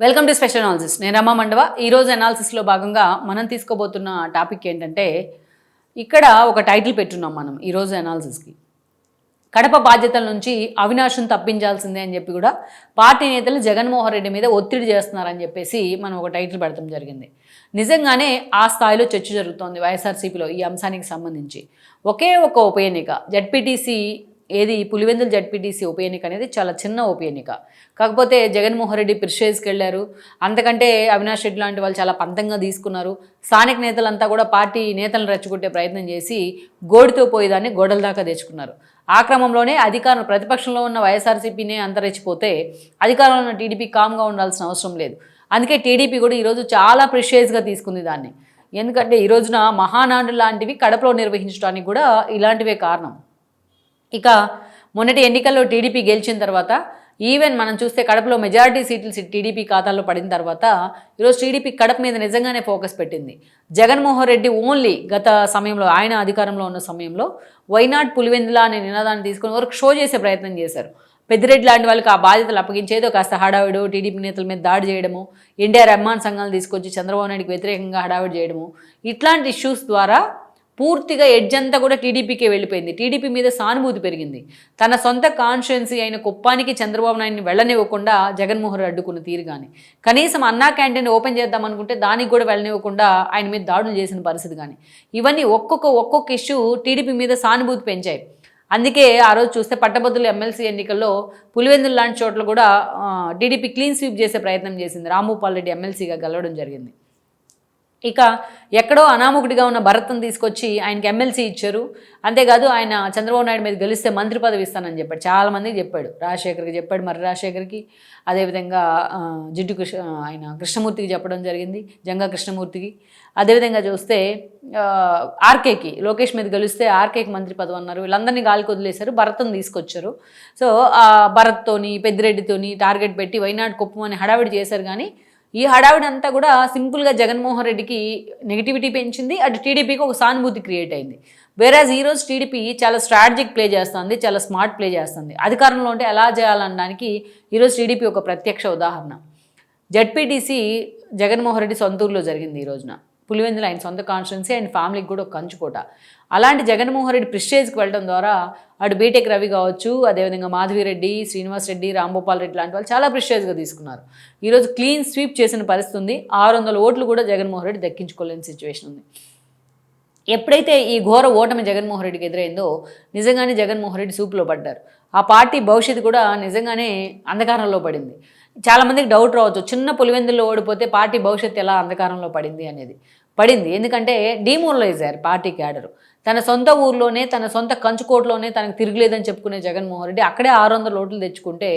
Welcome to special analysis నేను రమా మండవ. ఈరోజు అనాలిసిస్లో భాగంగా మనం తీసుకోబోతున్న టాపిక్ ఏంటంటే ఇక్కడ ఒక టైటిల్ పెట్టున్నాం మనం ఈరోజు అనాలిసిస్కి కడప బాధ్యతల నుంచి అవినాష్ను తప్పించాల్సిందే అని చెప్పి కూడా పార్టీ నేతలు జగన్మోహన్ రెడ్డి మీద ఒత్తిడి చేస్తున్నారని చెప్పేసి మనం ఒక టైటిల్ పెడతాం జరిగింది. నిజంగానే ఆ స్థాయిలో చర్చ జరుగుతోంది వైఎస్ఆర్సీపీలో ఈ అంశానికి సంబంధించి. ఒకే ఒక ఉప ఎన్నిక జడ్పీటీసీ ఏది పులివెందుల జడ్పీటీసీ ఉప ఎన్నిక అనేది చాలా చిన్న ఉప ఎన్నిక. కాకపోతే జగన్మోహన్ రెడ్డి ప్రిషేజ్కి వెళ్ళారు అంతకంటే అవినాష్ రెడ్డి లాంటి వాళ్ళు చాలా పంతంగా తీసుకున్నారు. స్థానిక నేతలంతా కూడా పార్టీ నేతలను రెచ్చగొట్టే ప్రయత్నం చేసి గోడితో పోయేదాన్ని గోడల దాకా తెచ్చుకున్నారు. ఆ క్రమంలోనే అధికారం ప్రతిపక్షంలో ఉన్న వైఎస్ఆర్సీపీనే అంతరించిపోతే అధికారంలో ఉన్న టీడీపీ కామ్గా ఉండాల్సిన అవసరం లేదు. అందుకే టీడీపీ కూడా ఈరోజు చాలా ప్రిషేజ్గా తీసుకుంది దాన్ని. ఎందుకంటే ఈ రోజున మహానాడు లాంటివి కడపలో నిర్వహించడానికి కూడా ఇలాంటివే కారణం. ఇక మొన్నటి ఎన్నికల్లో టీడీపీ గెలిచిన తర్వాత ఈవెన్ మనం చూస్తే కడపలో మెజారిటీ సీట్లు టీడీపీ ఖాతాలో పడిన తర్వాత ఈరోజు టీడీపీ కడప మీద నిజంగానే ఫోకస్ పెట్టింది. జగన్మోహన్ రెడ్డి ఓన్లీ గత సమయంలో ఆయన అధికారంలో ఉన్న సమయంలో వైనాడ్ పులివెందుల అనే నినాదాన్ని తీసుకుని వరకు షో చేసే ప్రయత్నం చేశారు. పెద్దిరెడ్డి లాంటి వాళ్ళకి ఆ బాధ్యతలు అప్పగించేదో కాస్త హడావిడు టీడీపీ నేతల మీద దాడి చేయడము ఎన్టీఆర్ అభిమాన్ సంఘాలు తీసుకొచ్చి చంద్రబాబు నాయుడికి వ్యతిరేకంగా హడావిడి చేయడము ఇట్లాంటి ఇష్యూస్ ద్వారా పూర్తిగా ఎడ్జ్ అంతా కూడా టీడీపీకే వెళ్ళిపోయింది. టీడీపీ మీద సానుభూతి పెరిగింది. తన సొంత కాన్స్టిట్యున్సీ అయిన కుప్పానికి చంద్రబాబు నాయుడిని వెళ్ళనివ్వకుండా జగన్మోహన్ రెడ్డి అడ్డుకున్న తీరు కానీ కనీసం అన్నా క్యాంటీన్ ఓపెన్ చేద్దాం అనుకుంటే దానికి కూడా వెళ్ళనివ్వకుండా ఆయన మీద దాడులు చేసిన పరిస్థితి కానీ ఇవన్నీ ఒక్కొక్క ఒక్కొక్క ఇష్యూ టీడీపీ మీద సానుభూతి పెంచాయి. అందుకే ఆ రోజు చూస్తే పట్టభద్రుల ఎమ్మెల్సీ ఎన్నికల్లో పులివెందులు లాంటి చోట్ల కూడా టీడీపీ క్లీన్ స్వీప్ చేసే ప్రయత్నం చేసింది రాంభూపాల్ రెడ్డి ఎమ్మెల్సీగా గెలవడం జరిగింది. ఇక ఎక్కడో అనామకుడిగా ఉన్న భరత్ను తీసుకొచ్చి ఆయనకి ఎమ్మెల్సీ ఇచ్చారు. అంతేకాదు ఆయన చంద్రబాబు నాయుడు మీద గెలిస్తే మంత్రి పదవి ఇస్తానని చెప్పాడు. చాలామంది చెప్పాడు. రాజశేఖర్కి చెప్పాడు. మరి రాజశేఖర్కి అదేవిధంగా జిడ్డు కృష్ణ ఆయన కృష్ణమూర్తికి చెప్పడం జరిగింది. జంగా కృష్ణమూర్తికి. అదేవిధంగా చూస్తే ఆర్కేకి లోకేష్ మీద గెలిస్తే ఆర్కేకి మంత్రి పదవి అన్నారు. వీళ్ళందరినీ గాలికి వదిలేశారు. భరత్ను తీసుకొచ్చారు. సో భరత్తోని పెద్దిరెడ్డితోని టార్గెట్ పెట్టి వైనాడు కుప్పమని హడావిడి చేశారు కానీ ఈ హడావిడంతా కూడా సింపుల్గా జగన్మోహన్ రెడ్డికి నెగిటివిటీ పెంచింది అటు టీడీపీకి ఒక సానుభూతి క్రియేట్ అయింది. వేరాజ్ ఈరోజు టీడీపీ చాలా స్ట్రాటజిక్ ప్లే చేస్తుంది చాలా స్మార్ట్ ప్లే చేస్తుంది. అధికారంలో ఉంటే ఎలా చేయాలనడానికి ఈరోజు టీడీపీ ఒక ప్రత్యక్ష ఉదాహరణ. జడ్పీటీసీ జగన్మోహన్ రెడ్డి సొంతూరులో జరిగింది ఈ రోజున. పులివెందులు ఆయన సొంత కాన్స్టిట్యున్సీ ఆయన ఫ్యామిలీకి కూడా ఒక కంచుకోట అలాంటి జగన్మోహన్ రెడ్డి ప్రిస్టేజ్కి వెళ్ళడం ద్వారా అటు బీటెక్ రవి కావచ్చు అదేవిధంగా మాధవిరెడ్డి శ్రీనివాస్ రెడ్డి రాంభూపాల్ రెడ్డి లాంటి వాళ్ళు చాలా ప్రిస్టేజ్గా తీసుకున్నారు. ఈరోజు క్లీన్ స్వీప్ చేసిన పరిస్థితి ఉంది. ఆరు వందల ఓట్లు కూడా జగన్మోహన్ రెడ్డి దక్కించుకోలేని సిచ్యువేషన్ ఉంది. ఎప్పుడైతే ఈ ఘోర ఓటమి జగన్మోహన్ రెడ్డికి ఎదురైందో నిజంగానే జగన్మోహన్ రెడ్డి సూపులో పడ్డారు. ఆ పార్టీ భవిష్యత్తు కూడా నిజంగానే అంధకారంలో పడింది. చాలామందికి డౌట్ రావచ్చు. చిన్న పులివెందుల్లో ఓడిపోతే పార్టీ భవిష్యత్తు ఎలా అంధకారంలో పడింది అనేది. పడింది. ఎందుకంటే డిమోరలైజ్ అయ్యారు పార్టీ క్యాడరు తన సొంత ఊర్లోనే తన సొంత కంచుకోటలోనే తనకు తిరగలేదని చెప్పుకునే జగన్మోహన్ రెడ్డి అక్కడే ఆరు వందల ఓట్లు తెచ్చుకుంటే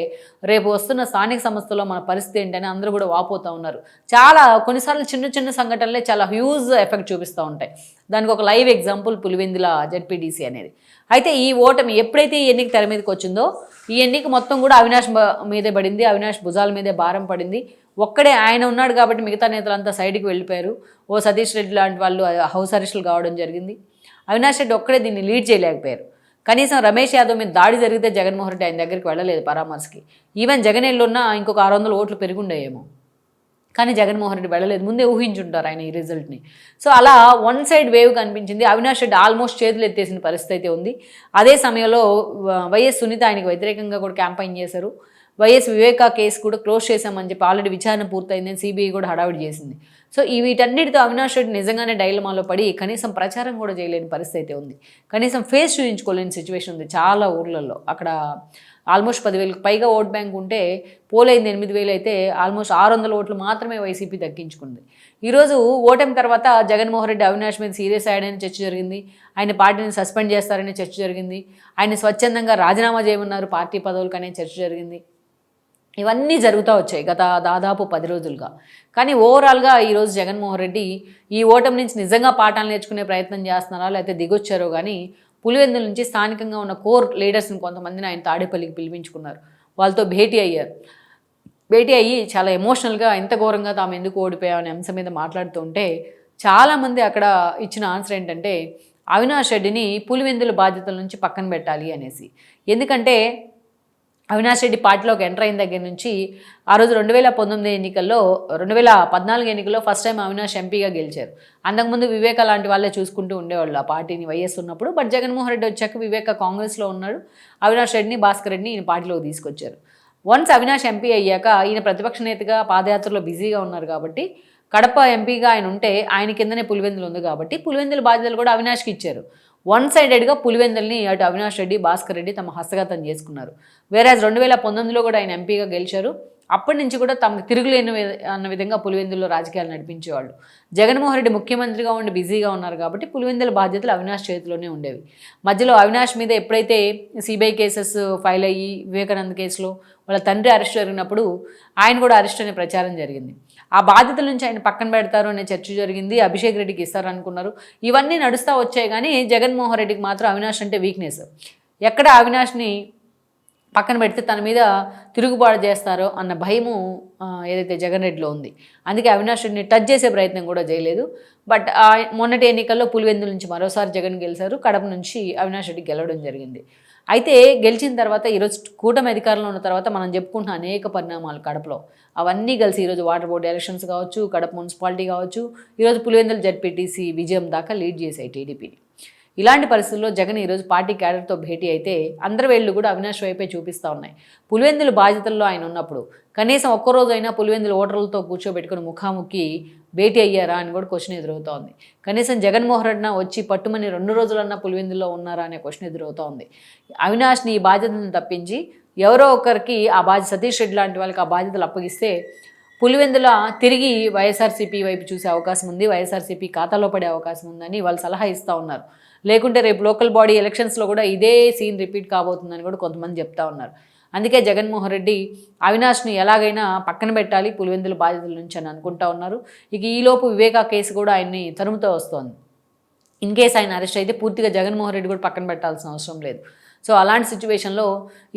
రేపు వస్తున్న స్థానిక సంస్థలో మన పరిస్థితి ఏంటని అందరూ కూడా వాపోతూ ఉన్నారు. చాలా కొన్నిసార్లు చిన్న చిన్న సంఘటనలే చాలా హ్యూజ్ ఎఫెక్ట్ చూపిస్తూ ఉంటాయి. దానికి ఒక లైవ్ ఎగ్జాంపుల్ పులివెందుల జెడ్పీడీసీ అనేది. అయితే ఈ ఓటమి ఎప్పుడైతే ఈ ఎన్నిక తెర మీదకి వచ్చిందో ఈ ఎన్నిక మొత్తం కూడా అవినాష్ మీదే పడింది అవినాష్ భుజాల మీదే భారం పడింది. ఒక్కడే ఆయన ఉన్నాడు కాబట్టి మిగతా నేతలంతా సైడ్కి వెళ్ళిపోయారు. ఓ సతీష్ రెడ్డి లాంటి వాళ్ళు హౌస్ అరెస్టులు కావడం జరిగింది. అవినాష్ రెడ్డి ఒక్కడే దీన్ని లీడ్ చేయలేకపోయారు. కనీసం రమేష్ యాదవ్ మీద దాడి జరిగితే జగన్మోహన్ రెడ్డి ఆయన దగ్గరికి వెళ్ళలేదు పరామర్శకి. ఈవెన్ జగన్ ఎల్లున్నా ఇంకొక ఆరు వందల ఓట్లు పెరుగుండేమో కానీ జగన్మోహన్ రెడ్డి వెళ్ళలేదు. ముందే ఊహించుంటారు ఆయన ఈ రిజల్ట్ని. సో అలా వన్ సైడ్ వేవ్ కనిపించింది. అవినాష్ రెడ్డి ఆల్మోస్ట్ చేతులు ఎత్తేసిన పరిస్థితి అయితే ఉంది. అదే సమయంలో వైఎస్ సునీత ఆయనకు వ్యతిరేకంగా కూడా క్యాంపెయిన్ చేశారు. వైఎస్ వివేకా కేసు కూడా క్లోజ్ చేశామని చెప్పి ఆల్రెడీ విచారణ పూర్తయిందని సిబిఐ కూడా హడావిడి చేసింది. సో ఈ వీటన్నిటితో అవినాష్ రెడ్డి నిజంగానే డైలమాలో పడి కనీసం ప్రచారం కూడా చేయలేని పరిస్థితి అయితే ఉంది. కనీసం ఫేస్ చూపించుకోలేని సిచ్యువేషన్ ఉంది చాలా ఊర్లలో. అక్కడ ఆల్మోస్ట్ పదివేలకు పైగా ఓట్ బ్యాంక్ ఉంటే పోలైంది ఎనిమిది వేలు అయితే ఆల్మోస్ట్ ఆరు వందల ఓట్లు మాత్రమే వైసీపీ దక్కించుకుంది. ఈరోజు ఓటమి తర్వాత జగన్మోహన్ రెడ్డి అవినాష్ మీద సీరియస్ అయ్యాడని చర్చ జరిగింది. ఆయన పార్టీని సస్పెండ్ చేస్తారని చర్చ జరిగింది. ఆయన స్వచ్ఛందంగా రాజీనామా చేయమన్నారు పార్టీ పదవులకు అనే చర్చ జరిగింది. ఇవన్నీ జరుగుతూ వచ్చాయి గత దాదాపు పది రోజులుగా. కానీ ఓవరాల్గా ఈరోజు జగన్మోహన్ రెడ్డి ఈ ఓటమి నుంచి నిజంగా పాఠాలు నేర్చుకునే ప్రయత్నం చేస్తున్నారా లేకపోతే దిగొచ్చారో కానీ పులివెందుల నుంచి స్థానికంగా ఉన్న కోర్ లీడర్స్ని కొంతమందిని ఆయన తాడేపల్లికి పిలిపించుకున్నారు. వాళ్ళతో భేటీ అయ్యారు. భేటీ అయ్యి చాలా ఎమోషనల్గా ఎంత ఘోరంగా తాము ఎందుకు ఓడిపోయాం అనే అంశం మీద మాట్లాడుతూ ఉంటే చాలామంది అక్కడ ఇచ్చిన ఆన్సర్ ఏంటంటే అవినాష్ రెడ్డిని పులివెందుల బాధ్యతల నుంచి పక్కన పెట్టాలి అనేసి. ఎందుకంటే అవినాష్ రెడ్డి పార్టీలోకి ఎంటర్ అయిన దగ్గర నుంచి ఆ రోజు రెండు వేల పంతొమ్మిది ఎన్నికల్లో రెండు వేల పద్నాలుగు ఎన్నికల్లో ఫస్ట్ టైం అవినాష్ ఎంపీగా గెలిచారు. అంతకుముందు వివేక లాంటి వాళ్ళే చూసుకుంటూ ఉండేవాళ్ళు ఆ పార్టీని వైఎస్ ఉన్నప్పుడు. బట్ జగన్మోహన్ రెడ్డి వచ్చాక వివేక కాంగ్రెస్లో ఉన్నాడు. అవినాష్ రెడ్డిని భాస్కర్ రెడ్డిని ఈయన పార్టీలోకి తీసుకొచ్చారు. వన్స్ అవినాష్ ఎంపీ అయ్యాక ఈయన ప్రతిపక్ష నేతగా పాదయాత్రలో బిజీగా ఉన్నారు కాబట్టి కడప ఎంపీగా ఆయన ఉంటే ఆయన కిందనే పులివెందులు ఉంది కాబట్టి పులివెందుల బాధ్యతలు కూడా అవినాష్కి ఇచ్చారు. వన్ సైడెడ్గా పులివెందుల్ని అటు అవినాష్ రెడ్డి భాస్కర్ రెడ్డి తమ హస్తగతం చేసుకున్నారు. వేరే రెండు వేల పంతొమ్మిదిలో కూడా ఆయన ఎంపీగా గెలిచారు. అప్పటి నుంచి కూడా తమకు తిరుగులేని అన్న విధంగా పులివెందుల్లో రాజకీయాలు నడిపించేవాళ్ళు. జగన్మోహన్ రెడ్డి ముఖ్యమంత్రిగా ఉండి బిజీగా ఉన్నారు కాబట్టి పులివెందుల బాధ్యతలు అవినాష్ చేతిలోనే ఉండేవి. మధ్యలో అవినాష్ మీద ఎప్పుడైతే సిబిఐ కేసెస్ ఫైల్ అయ్యి వివేకానంద్ కేసులో వాళ్ళ తండ్రి అరెస్ట్ జరిగినప్పుడు ఆయన కూడా అరెస్ట్ అనే ప్రచారం జరిగింది. ఆ బాధ్యతల నుంచి ఆయన పక్కన పెడతారు అనే చర్చ జరిగింది. అభిషేక్ రెడ్డికి ఇస్తారు అనుకున్నారు ఇవన్నీ నడుస్తూ వచ్చాయి కానీ జగన్మోహన్ రెడ్డికి మాత్రం అవినాష్ అంటే వీక్నెస్ ఎక్కడ అవినాష్ని పక్కన పెడితే తన మీద తిరుగుబాటు చేస్తారో అన్న భయము ఏదైతే జగన్ రెడ్డిలో ఉంది. అందుకే అవినాష్ రెడ్డిని టచ్ చేసే ప్రయత్నం కూడా చేయలేదు. బట్ ఆ మొన్నటి ఎన్నికల్లో పులివెందుల నుంచి మరోసారి జగన్ గెలిచారు కడప నుంచి అవినాష్ రెడ్డి గెలవడం జరిగింది. అయితే గెలిచిన తర్వాత ఈరోజు కూటమి అధికారంలో ఉన్న తర్వాత మనం చెప్పుకుంటున్న అనేక పరిణామాలు కడపలో. అవన్నీ కలిసి ఈరోజు వాటర్ బోర్డు ఎలక్షన్స్ కావచ్చు కడప మున్సిపాలిటీ కావచ్చు ఈరోజు పులివెందుల జడ్పీటీసీ విజయం దాకా లీడ్ చేశాయి టీడీపీని. ఇలాంటి పరిస్థితుల్లో జగన్ ఈరోజు పార్టీ క్యాడర్తో భేటీ అయితే అందరి వేళ్ళు కూడా అవినాష్ వైపే చూపిస్తూ ఉన్నాయి. పులివెందుల బాధ్యతల్లో ఆయన ఉన్నప్పుడు కనీసం ఒక్కరోజైనా అయినా పులివెందుల ఓటర్లతో కూర్చోబెట్టుకుని ముఖాముఖి భేటీ అయ్యారా అని కూడా క్వశ్చన్ ఎదురవుతోంది. కనీసం జగన్మోహన్ రెడ్డి వచ్చి పట్టుమని రెండు రోజులన్నా పులివెందుల్లో ఉన్నారా అనే క్వశ్చన్ ఎదురవుతోంది. అవినాష్ని ఈ బాధ్యతను తప్పించి ఎవరో ఒకరికి ఆ బాధ్యత సతీష్ రెడ్డి లాంటి వాళ్ళకి ఆ బాధ్యతలు అప్పగిస్తే పులివెందుల తిరిగి వైఎస్ఆర్సీపీ వైపు చూసే అవకాశం ఉంది వైఎస్ఆర్సీపీ ఖాతాలో పడే అవకాశం ఉందని వాళ్ళు సలహా ఇస్తూ ఉన్నారు. లేకుంటే రేపు లోకల్ బాడీ ఎలక్షన్స్లో కూడా ఇదే సీన్ రిపీట్ కాబోతుందని కూడా కొంతమంది చెప్తా ఉన్నారు. అందుకే జగన్మోహన్ రెడ్డి అవినాష్ని ఎలాగైనా పక్కన పెట్టాలి పులివెందుల బాధితుల నుంచి అని అనుకుంటా ఉన్నారు. ఇక ఈలోపు వివేకా కేసు కూడా ఆయన్ని తరుముతూ వస్తోంది. ఇన్ కేసు ఆయన అరెస్ట్ అయితే పూర్తిగా జగన్మోహన్ రెడ్డి కూడా పక్కన పెట్టాల్సిన అవసరం లేదు. సో అలాంటి సిచ్యువేషన్లో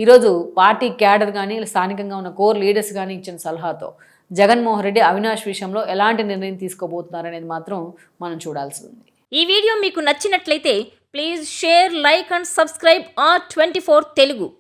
ఈరోజు పార్టీ క్యాడర్ కానీ స్థానికంగా ఉన్న కోర్ లీడర్స్ కానీ ఇచ్చిన సలహాతో జగన్మోహన్ రెడ్డి అవినాష్ విషయంలో ఎలాంటి నిర్ణయం తీసుకోబోతున్నారనేది మాత్రం మనం చూడాల్సి ఉంది. ఈ వీడియో మీకు నచ్చినట్లయితే please share like and subscribe R twenty four Telugu.